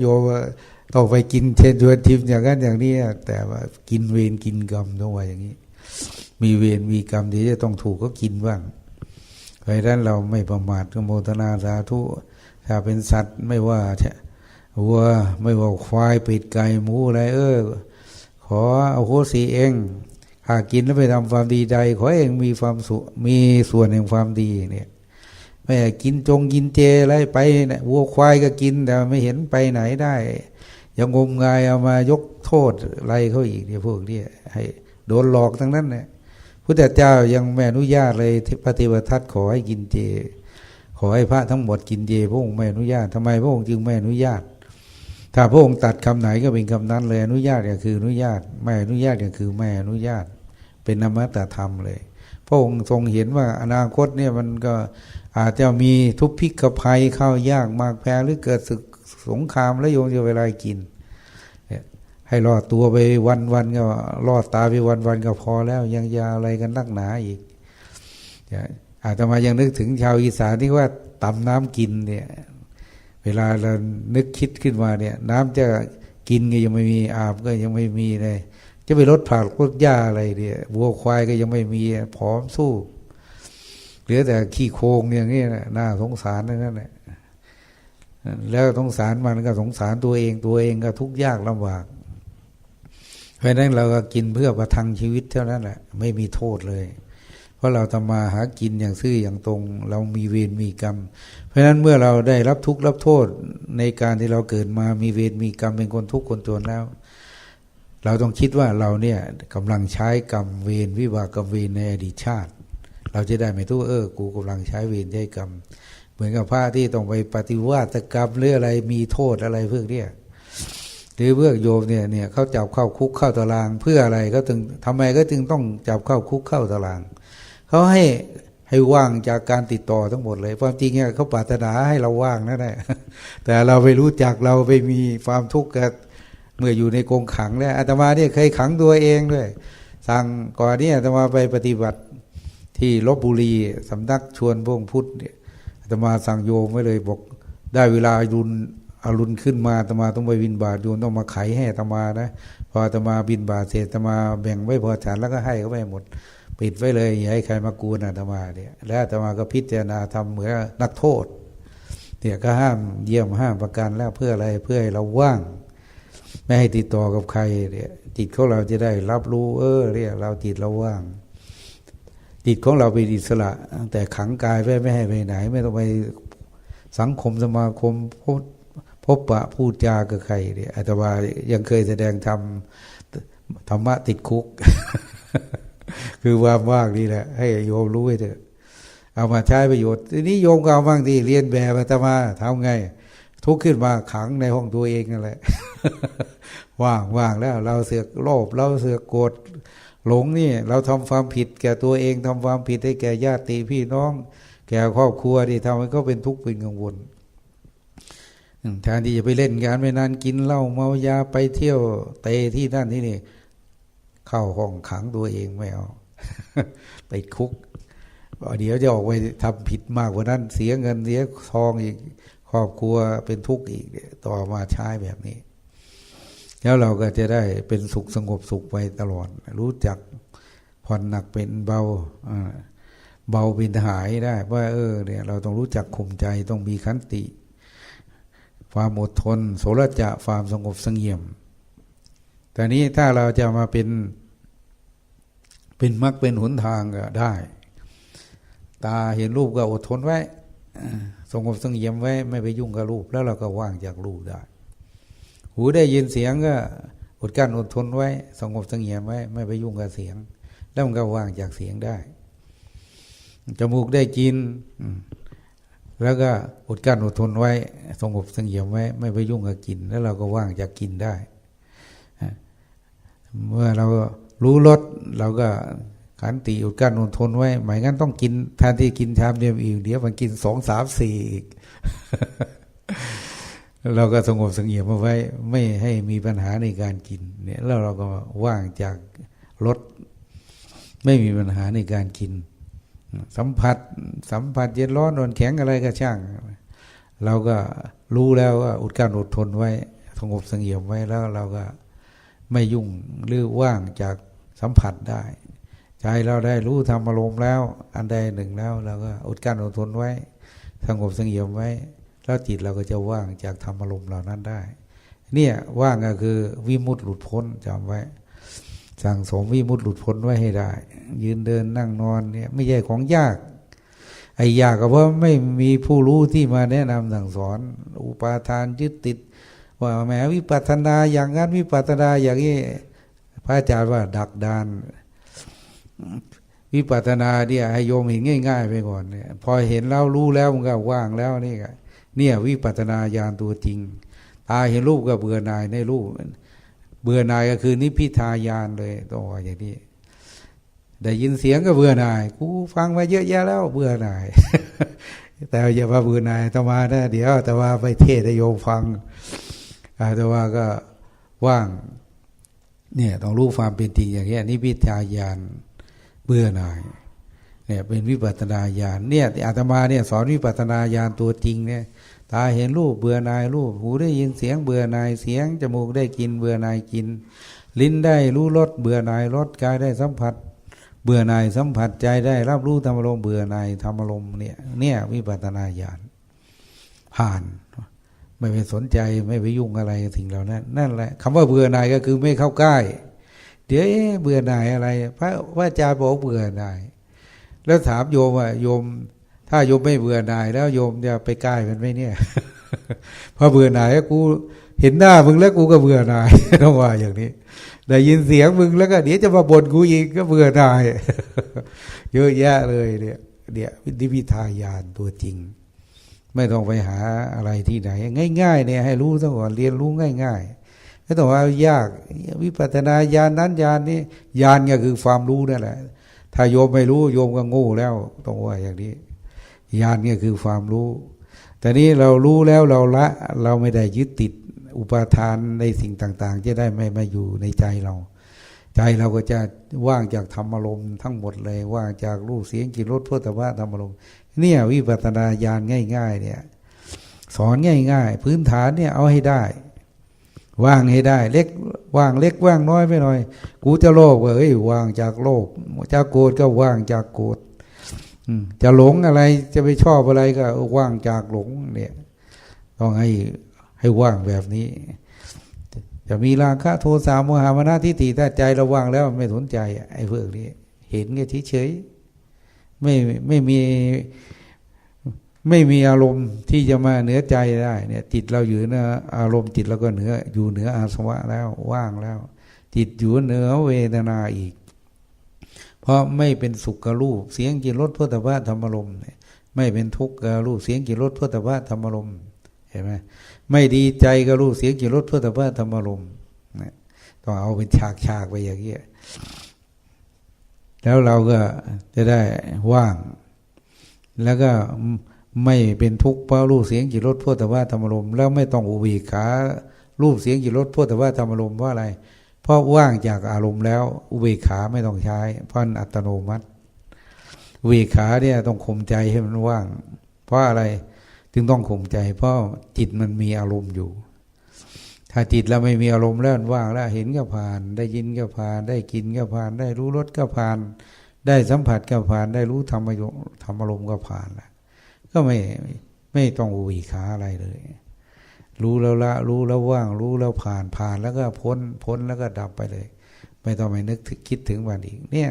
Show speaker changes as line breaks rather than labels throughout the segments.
โยมต้องไปกินเชนชวนทิพย์อย่างนั้นอย่างนี้แต่ว่ากินเวรกินกรรมต้องว่าอย่างนี้ มีเวรมีกรรมที่จะต้องถูกก็กินบ้างเพราะฉะนั้นเราไม่ประมาทก็โมทนาสาธุถ้าเป็นสัตว์ไม่ว่าวัวไม่ว่าควายเป็ดไก่หมูอะไรเออ ขอเอาโหสีเองหากกินแล้วไปทำความดีใดขอเองมีความสุมีส่วนแห่งความดีเนี่ย ไม่กินจงกินเจอะไรไปนะวัวควายก็กินแต่ไม่เห็นไปไหนได้ยังงมงายเอามายกโทษอะไรเขาอีกเนี่ยพวกนี้ให้โดนหลอกทั้งนั้นเนี่ยพุทธเจ้ายังไม่อนุญาตเลยปฏิบัติทัศน์ขอให้กินเจ ขอให้พระทั้งหมดกินเจพระองค์ไม่อนุญาตทำไมพระองค์จึงไม่อนุญาต ถ้าพระองค์ตัดคำไหนก็เป็นคำนั้นเลยอนุญาตก็คืออนุญาตไม่อนุญาตก็คือไม่อนุญาต เป็นนามตธรรมเลย พระองค์ทรงเห็นว่าอนาคตเนี่ยมันก็ อาจจะมีทุพพิกภัยเข้ายากมากแพ้หรือเกิดศึกสงครามแล้วโยมจะเวลากิน ให้รอดตัวไปวันวันก็รอดตาไปวันวันก็พอแล้ว ยังยาอะไรกันนักหนาอีกอาตมายังนึกถึงชาวอีสานที่ว่าตำน้ำกินเนี่ยเวลาเรานึกคิดขึ้นมาเนี่ย น้ำจะกินก็ยังไม่มีอาบก็ยังไม่มีเลยจะไปลดผักลดหญ้าอะไรเนี่ยวัวควายก็ยังไม่มีผอมสู้ ลือแต่ขี้โคงอย่างนี้นะน่าสงสารนั่นแหละแล้วสงสารมันก็สงสารตัวเองตัวเองก็ทุกข์ยากลำบาก เพราะนั้นเราก็กินเพื่อประทังชีวิตเท่านั้นแหละไม่มีโทษเลย เพราะเราทำมาหากินอย่างซื่ออย่างตรง เรามีเวรมีกรรม เพราะฉะนั้นเมื่อเราได้รับทุกข์รับโทษในการที่เราเกิดมามีเวรมีกรรมเป็นคนทุกข์คนจนแล้ว เราต้องคิดว่าเราเนี่ยกำลังใช้กรรมเวรวิบากกรรมเวรในอดีตชาติ เราจะได้ไม่ทุกเออ กูกำลังใช้เวรใช้กรรม เหมือนกับพระที่ต้องไปปฏิวัติกรรมหรืออะไรมีโทษอะไรเพื่อเนี่ยหรือเพื่อโยมเนี่ยเนี่ยเขาจับเข้าคุกเข้าตาราง เพื่ออะไรก็ถึงทำไมก็จึงต้องจับเข้าคุกเข้าตารางเขาให้ให้ว่างจากการติดต่อทั้งหมดเลยความจริงเนี่ยเขาปรารถนาให้เราว่างนั่นแหละแต่เราไปรู้จักเราไปมีความทุกข์กับเมื่ออยู่ในกรงขังแล้วอาตมาเนี่ยเคยขังตัวเองด้วยสั่งก่อนเนี่ยอาตมาไปปฏิบัติ ที่ลบบุรีสำนักชวนพวกพุทธเนี่ยอาตมาสั่งโยมไว้เลยบอกได้เวลารุนอารุณขึ้นมาอาตมาต้องไปบินบาตโยมต้องมาไขให้อาตมานะพออาตมาบินบาตเสร็จอาตมาแบ่งไว้พอฉันแล้วก็ให้เขาไปหมด ปิดไว้เลยอย่าให้ใครมากวนอาตมาเนี่ยแล้วอาตมาก็พิจารณาทำเหมือนนักโทษเนี่ยก็ห้ามเยี่ยมห้ามประกันแล้วเพื่ออะไรเพื่อให้เราว่าง ไม่ให้ติดต่อกับใครเนี่ยจิตของเราจะได้รับรู้ เออเรียเราจิตเราว่าง จิตของเราเป็นอิสระแต่ขังกายไว้ไม่ให้ไปไหน ไม่ต้องไปสังคมสมาคมพบพบปะพูดจากับใครเนี่ยอาตมายังเคยแสดงธรรมธรรมะติดคุก คือความว่างนี่แหละ ให้โยมรู้ไว้เถอะเอามาใช้ประโยชน์ทีนี้โยมก็เอาบ้างที่เรียนแบบอาตมาทำไง ทุกขึ้นมาขังในห้องตัวเองนั่นแหละว่างว่างแล้ว เราเสือกโลภเราเสือกโกรธ หลงนี่เราทำความผิดแก่ตัวเองทำความผิดให้แก่ญาติพี่น้อง แก่ครอบครัวที่ทำให้เขาเป็นทุกข์เป็นกังวลแทนที่จะไปเล่นการไปนานกินเหล้าเมายาไปเที่ยวเตะที่นั่นที่นี่ เข้าห้องขังตัวเองไม่เอาติดคุกเดี๋ยวจะออกไปทำผิดมากกว่านั้น เสียเงินเสียทองอีกครอบครัวเป็นทุกข์อีกต่อมาใช้แบบนี้ แล้วเราก็จะได้เป็นสุขสงบสุขไปตลอด รู้จักผ่อนหนักเป็นเบาเบาเป็นหายได้ ว่าเออเนี่ยเราต้องรู้จักข่มใจต้องมีขันติ ความอดทน โสรจะความสงบสงเงียม แต่นี้ถ้าเราจะมาเป็น เป็นมรรคเป็นหนทางก็ได้ ตาเห็นรูปก็อดทนไว้สงบสงเงียมไว้ ไม่ไปยุ่งกับรูป แล้วเราก็ว่างจากรูปได้ หูได้ยินเสียงก็อดกั้นอดทนไว้ สงบสงเงียมไว้ ไม่ไปยุ่งกับเสียง แล้วมันก็ว่างจากเสียงได้ จมูกได้กิน แล้วก็อดกั้นอดทนไว้ สงบสงเงียมไว้ ไม่ไปยุ่งกับกิน แล้วเราก็ว่างจากกินได้ เมื่อเรารู้รสเราก็ขันติอดกั้นอดทนไว้ หมายงั้นต้องกินแทนที่กินชามเดียวอีก เดี๋ยวมันกินสองสามสี่อีก เราก็สงบสงเงียมเอาไว้ ไม่ให้มีปัญหาในการกินเนี่ยแล้วเราก็ว่างจากรสไม่มีปัญหาในการกิน สัมผัสสัมผัสเย็นร้อนนอนแข็งอะไรก็ช่าง เราก็รู้แล้วว่าอดกลั้นอดทนไว้สงบสงี่ยมไว้แล้วเราก็ไม่ยุ่งหรือว่างจากสัมผัสได้ ใจเราได้รู้ธรรมอารมณ์แล้ว อันใดหนึ่งแล้วเราก็อดกลั้นอดทนไว้ สงบสงี่ยมไว้ แล้วจิตเราก็จะว่างจากธรรมอารมณ์เหล่านั้นได้ เนี่ยว่างก็คือวิมุตติหลุดพ้นจำไว้ สั่งสมวิมุตติหลุดพ้นไว้ให้ได้ ยืนเดินนั่งนอนเนี่ยไม่ใช่ของยากไอ้ยากก็เพราะไม่มีผู้รู้ที่มาแนะนำสั่งสอน อุปาทานยึดติด ว่าแหมวิปัสสนาอย่างนั้นวิปัสสนาอย่างนี้พระอาจารย์ว่าดักดานวิปัสสนาเนี่ยให้โยมเห็นง่าย ๆ ไปก่อนเนี่ยพอเห็นแล้วรู้แล้วมันก็ว่างแล้วนี่ก็ เนี่ยวิปัสสนาญาณตัวจริง ตาเห็นรูปก็เบื่อหน่ายในรูป เบื่อหน่ายก็คือนิพพิทายานเลยต้ออย่างนี้ได้ยินเสียงก็เบื่อหน่ายกูฟังมาเยอะแยะแล้วเบื่อหน่าย แต่อย่าว่าเบื่อหน่ายต่อมานะเดี๋ยว แต่ว่าไปเทศน์ให้โยมฟังอาแต่ว่าก็ว่างเนี่ยต้องรู้ความเป็นจริงอย่างเงี้นิพพิทายานเบื่อหน่าย เนี่ยเป็นวิปัสนาญาณเนี่ยอาตมาเนี่ยสอนวิปัสนาญาณตัวจริงเนี่ยตาเห็นรูปเบื่อหน่ายรูปหูได้ยินเสียงเบื่อหน่ายเสียงจมูกได้กินเบื่อหน่ายกิน ลิ้นได้รู้รสเบื่อหน่ายรสกายได้สัมผัส เบื่อหน่ายสัมผัสใจได้รับรู้ธรรมารมเบื่อหน่ายธรรมารมเนี่ยเนี่ยวิปัสนาญาณผ่าน ไม่ไปสนใจไม่ไปยุ่งอะไรกับสิ่งเหล่านั้นนั่นแหละคำว่าเบื่อหน่ายก็คือไม่เข้าใกล้ เดี๋ยวเบื่อหน่ายอะไร พระว่าอาจารย์บอกเบื่อหน่าย แล้วถามโยมว่าโยม ถ้าโยมไม่เบื่อหน่าย แล้วโยมจะไปใกล้มันไหมเนี่ย พอเบื่อหน่ายกูเห็นหน้ามึงแล้วกูก็เบื่อหน่ายต้องว่าอย่างนี้ได้ยินเสียงมึงแล้วก็เดี๋ยวจะมาบ่นกูอีกก็เบื่อหน่ายเยอะแยะเลยเนี่ยเนี่ยวิพิทายานตัวจริง ไม่ต้องไปหาอะไรที่ไหน ง่าย ๆ เนี่ยให้รู้ซะก่อนเรียนรู้ง่าย ๆ ไม่ต้องว่ายากวิปัสสนาญาณนั้นญาณนี้ญาณก็คือความรู้นั่นแหละ ถ้าโยมไม่รู้โยมก็ง่แล้วต้องว่าอย่างนี้ญาณก็คือความรู้ แต่นี้เรารู้แล้วเราละเราไม่ได้ยึดติดอุปาทานในสิ่งต่างๆ จะได้ไม่มาอยู่ในใจเรา ใจเราก็จะว่างจากธรรมอารมณ์ทั้งหมดเลยว่างจากรูปเสียงกลิ่นรสพุทธะธรรมอารมณ์เนี่ยวิปัสสนาญาณง่าย ๆ เนี่ย สอนง่าย ๆ พื้นฐานเนี่ยเอาให้ได้ ว่างให้ได้ เล็กว่างเล็กว่างน้อยไม่น้อย กูจะโลภก็เอ้ยว่างจากโลภจะโกรธก็ว่างจากโกรธจะหลงอะไรจะไปชอบอะไรก็ว่างจากหลงเนี่ยต้องให้ให้ว่างแบบนี้ จะมีราคะโทสะโมหะมานะทิฏฐิถ้าใจเราว่างแล้วไม่สนใจไอ้พวกนี้ เห็นแค่เฉยๆไม่ไม่มี ไม่มีอารมณ์ที่จะมาเหนือใจได้เนี่ยจิตเราอยู่เนืออารมณ์จิตเราก็เหนืออยู่เหนืออาสวะแล้วว่างแล้ว จิตอยู่เหนือเวทนาอีก เพราะไม่เป็นสุขกับรูปเสียงกินรสพุทธะธรรมารมณ์ไม่เป็นทุกข์กับรูปเสียงกินรสพุทธะธรรมารมเห็นไหมไม่ดีใจกับรูปเสียงกินรสพุทธะธรรมารมณ์ต้องเอาเป็นฉากฉากไปอย่างเงี้ยแล้วเราก็จะได้ว่าง แล้วก็ ไม่เป็นทุกข์เพราะรูปเสียงจิตรสพุทธว่าธรรมรมแล้วไม่ต้องอุบกขารูปเสียงจิตรสพุทธว่าธรรมรมเพราะอะไร เพราะว่างจากอารมณ์แล้วอุเบกขาไม่ต้องใช้เพราะอัตโนมัติอุเบกขาเนี่ยต้องข่มใจให้มันว่าง เพราะอะไรจึงต้องข่มใจ เพราะจิตมันมีอารมณ์อยู่ ถ้าจิตเราไม่มีอารมณ์แล้วว่างแล้วเห็นก็ผ่าน ได้ยินก็ผ่าน ได้กินก็ผ่าน ได้รู้รสก็ผ่าน ได้สัมผัสก็ผ่าน ได้รู้ธรรมธรรมอารมณ์ก็ผ่านแล้ว ก็ไม่ไม่ต้องอุบิขาอะไรเลย รู้แล้วละ รู้แล้วว่าง รู้แล้วผ่านผ่านแล้วก็พ้นพ้นแล้วก็ดับไปเลย ไม่ต้องไปนึกคิดถึงวันอีก เนี่ย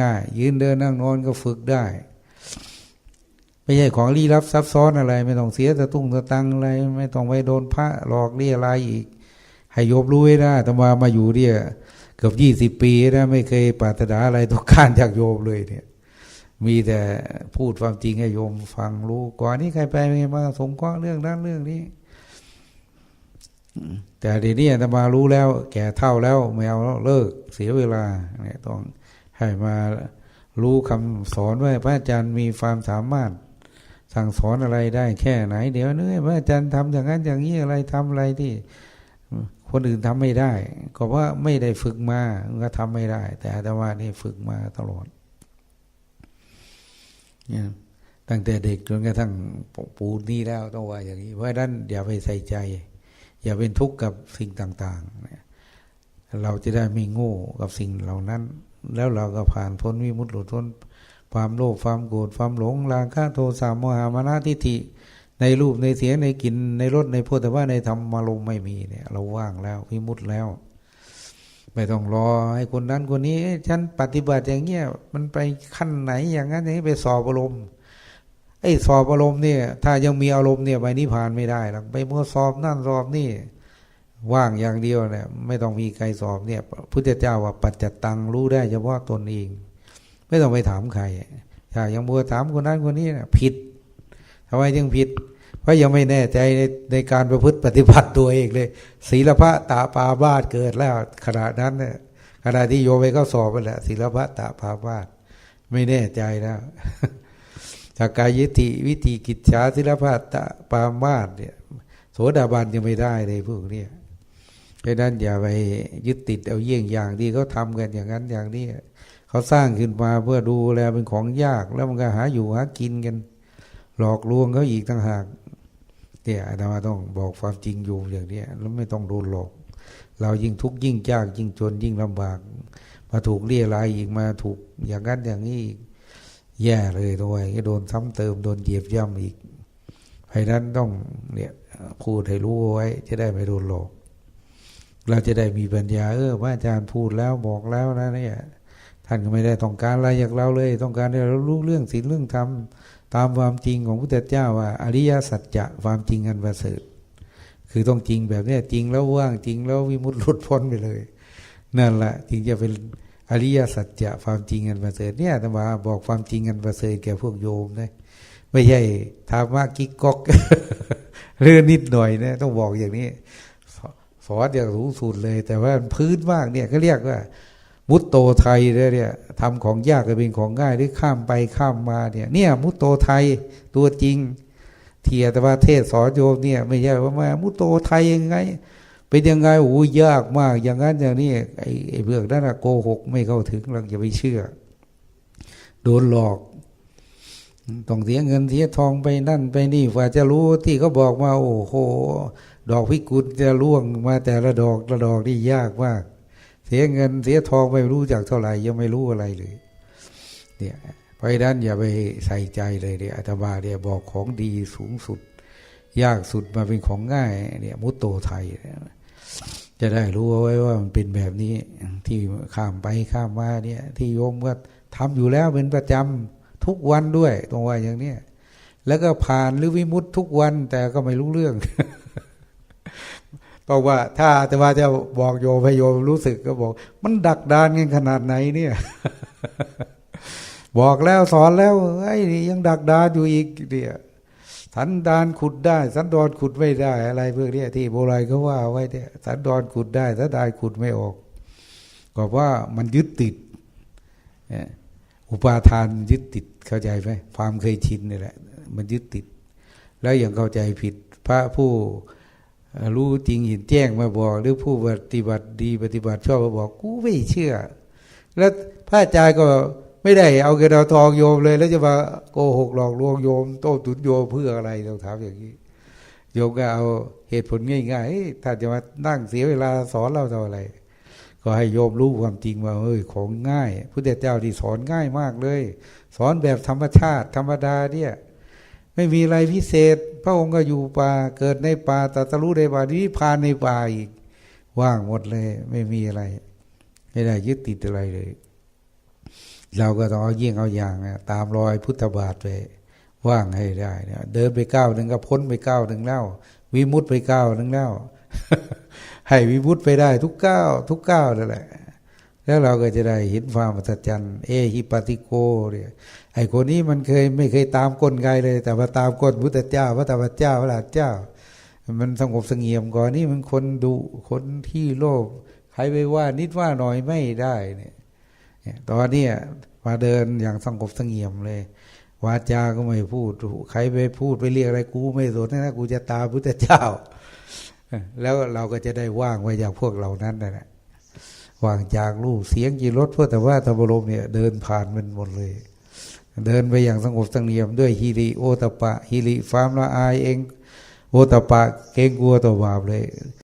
ง่ายๆยืนเดินนั่งนอนก็ฝึกได้ไม่ใช่ของลี้ลับซับซ้อนอะไร ไม่ต้องเสียตะตุ้งตะตังอะไร ไม่ต้องไปโดนพระหลอกเรียอะไรอีก ให้โยบรู้ไว้ได้แต่มามาอยู่เนี่ยเกือบยี่สิบปีนะไม่เคยปรารถนาอะไรต้องการจากโยมเลยเนี่ย มีแต่พูดความจริงให้โยมฟังรู้ก่อนนี้ใครไปมาสงเคราะห์เรื่องนั้นเรื่องนี้แต่เดี๋ยวนี้จะมารู้แล้ว แก่เท่าแล้วไม่เอาเลิกเสียเวลาเนี่ยต้องให้มารู้คำสอนว่าพระอาจารย์มีความสามารถ สั่งสอนอะไรได้แค่ไหน เดี๋ยวนี้พระอาจารย์ทำอย่างนั้นอย่างนี้อะไรทำอะไรที่ คนอื่นทำไม่ได้ ก็ว่าไม่ได้ฝึกมาก็ทำไม่ได้ แต่อาตมานี่ฝึกมาตลอด ตั้งแต่เด็กจนกระทั่งปูนี่แล้วต้องว่าอย่างนี้ เพราะฉะนั้นอย่าไปใส่ใจ อย่าเป็นทุกข์กับสิ่งต่างๆเราจะได้ไม่โง่กับสิ่งเหล่านั้น แล้วเราก็ผ่านพ้นวิมุตติหลุดพ้นความโลภความโกรธความหลงราคะโทสะโมหะมานะทิฏฐิในรูปในเสียงในกลิ่นในรสในพุทธว่าในธรรมารมไม่มีเนี่ย เราว่างแล้ววิมุตติแล้ว ไม่ต้องรอให้คนนั้นคนนี้ฉันปฏิบัติอย่างเงี้ยมันไปขั้นไหนอย่างนั้นอย่างนี้ไปสอบอารมณ์ไอ้สอบอารมณ์เนี่ย ถ้ายังมีอารมณ์เนี่ยไปนิพพานไม่ได้หรอกไปมัวสอบนั่นสอบนี่ ว่างอย่างเดียวเนี่ยไม่ต้องมีใครสอบเนี่ยพุทธเจ้าว่าปัจจตังรู้ได้เฉพาะตนเอง ไม่ต้องไปถามใครถ้ายังมัวถามคนนั้นคนนี้นะผิดทำไมจึงผิด เพราะยังไม่แน่ใจในในการประพฤติปฏิบัติตัวเองเลย ศีลพระตาปาบาทเกิดแล้วขณะนั้นเนี่ยขณะที่โยไปเข้าสอบไปแหละศีลพระตาปาบาทไม่แน่ใจแล้วจากกายติวิธีกิจฉาศิลปะตะปามาตเนี่ยโสดาบันยังไม่ได้เลยพวกนี้ยเพราะนั้นอย่าไปยึดติดเอาเยี่ยงอย่างที่เขาทากันอย่างนั้นอย่างนี้เขาสร้างขึ้นมาเพื่อดูแลเป็นของยาก แล้วมันก็หาอยู่หากินกัน หลอกลวงเขาอีกต่างหาก เนี่ยอาตมาต้องบอกความจริงอยู่อย่างนี้แล้วไม่ต้องโดนหลอก เรายิ่งทุกข์ยิ่งยากยิ่งจนยิ่งลำบาก มาถูกเรียรายอีกมาถูกอย่างนั้นอย่างนี้อีกแย่เลยด้วยก็โดนซ้ำเติมโดนเหยียบย่ำอีกเพราะนั้นต้องเนี่ยพูดให้รู้ไว้จะได้ไม่โดนหลอก เราจะได้มีปัญญาเออพระอาจารย์พูดแล้วบอกแล้วนะเนี่ยท่านก็ไม่ได้ต้องการอะไรจากเราเลย ต้องการให้เรารู้เรื่องศีลเรื่องธรรม ตามความจริงของพุทธเจ้าว่า อริยสัจจะความจริงอันประเสริฐคือต้องจริงแบบนี้จริงแล้วว่างจริงแล้ววิมุตติหลุดพ้นไปเลย นั่นแหละจึงจะเป็นอริยสัจจะความจริงอันประเสริฐเนี่ยธรรมาบอกความจริงอันประเสริฐแก่พวกโยมนะไม่ใช่ธรรมะกิ๊กก๊อกเรื่องนิดหน่อยนะต้องบอกอย่างนี้สอนอย่างสูงสุดเลย แต่ว่าพื้นมากเนี่ยก็เรียกว่า มุตโตไทยเนี่ยทำของยากก็เป็นของง่ายหรือข้ามไปข้ามมาเนี่ย เนี่ย มุตโตไทยตัวจริง เทียแต่ว่าเทศสอนโยมเนี่ย ไม่ใช่ว่ามามุตโตไทยยังไง เป็นยังไงโอ้ยากมาก อย่างนั้นอย่างนี้ไอ้ไอ้เบือกนั้นโกหกไม่เข้าถึงเราอย่าไปเชื่อ โดนหลอกต้องเสียเงินเสียทองไปนั่นไปนี่กว่าจะรู้ที่เขาบอกมาโอ้โห ดอกพิกุลจะล่วงมาแต่ละดอกละดอกนี่ยากมาก เสียเงินเสียทองไม่รู้จักเท่าไหร่ยังไม่รู้อะไรเลยเนี่ยเพราะนั้นอย่าไปใส่ใจเลยเดี๋ยอาตมาเนี่ยบอกของดีสูงสุด ยากสุดมาเป็นของง่ายเนี่ยมุตโตไทย จะได้รู้เอาไว้ว่ามันเป็นแบบนี้ที่ข้ามไปข้ามมาเนี่ยที่โยมก็ทำอยู่แล้วเป็นประจำทุกวันด้วยตรงว่าอย่างเนี้ยแล้วก็ผ่านหรือวิมุตทุกวันแต่ก็ไม่รู้เรื่อง กว่าถ้าแต่ว่าจะบอกโยมให้โยมรู้สึกก็บอก มันดักดานกันขนาดไหนเนี่ย บอกแล้วสอนแล้วไอ้ยังดักดานอยู่อีกเดียสันดานขุดได้ สันดอนขุดไม่ได้ อะไรพื่อนี้ที่โบราณเขาว่าไว้เนี่ยสันดอนขุดได้สันดานขุดไม่ออก ก็ว่ามันยึดติดอุปาทานยึดติดเข้าใจไหมความเคยชินนี่แหละ มันยึดติด แล้วยังเข้าใจผิด พระผู้ รู้จริงเห็นแจ้งมาบอก หรือผู้ปฏิบัติดีปฏิบัติชอบมาบอกกูไม่เชื่อ แล้วพระอาจารย์ก็ไม่ได้เอาเงินเอาทองโยมเลย แล้วจะมาโกหกหลอกลวงโยม โต้ตุนโยมเพื่ออะไรเราถามอย่างนี้ โยมก็เอาเหตุผลง่ายๆถ้าจะมานั่งเสียเวลาสอนเราทำอะไร ก็ให้โยมรู้ความจริงว่าเอ้ยของง่ายพุทธเจ้าที่สอนง่ายมากเลย สอนแบบธรรมชาติธรรมดาเนี่ย ไม่มีอะไรพิเศษ พระองค์ก็อยู่ป่า เกิดในป่าตรัสรู้ในป่านี้พานในป่าอีก ว่างหมดเลย ไม่มีอะไร ไม่ได้ยึดติดอะไรเลย เราก็ต้องเอายิ่งเอาอย่างนตามรอยพุทธบาทไปว่างให้ได้เนี่ยเดินไปก้าวหนึ่งก็พ้นไปก้าวหนึ่งแล้ว วิมุตไปก้าวหนึ่งแล้วให้วิมุตไปได้ทุกก้าวทุกก้าวนั่นแหละ แล้วเราก็จะได้เห็นความอัศจรรย์เอฮิปติโกเนี่ยไอ้คนนี้มันเคยไม่เคยตามกลไกเลย แต่มาตามกลพุทธเจ้าพระธรรมเจ้าพระหลานเจ้า มันสงบสงเงียมก่อนนี่มันคนดุคนที่โลภใครไปว่านิดว่าหน่อยไม่ได้เนี่ยตอนนี้มาเดินอย่างสงบสงเงียมเลยวาจาก็ไม่พูดใครไปพูดไปเรียกอะไรกูไม่สนนะกูจะตามพุทธเจ้า แล้วเราก็จะได้ว่างไว้จากพวกเหล่านั้นนะ วางจากรูปเสียงกีรถเพื่อแต่ว่าธรรมรมเนี่ยเดินผ่านมันหมดเลย เดินไปอย่างสงบสงเนียมด้วยฮิริโอตปะฮิริฟามละอายเองโอตปะเกงกลัวต่อบาปเลย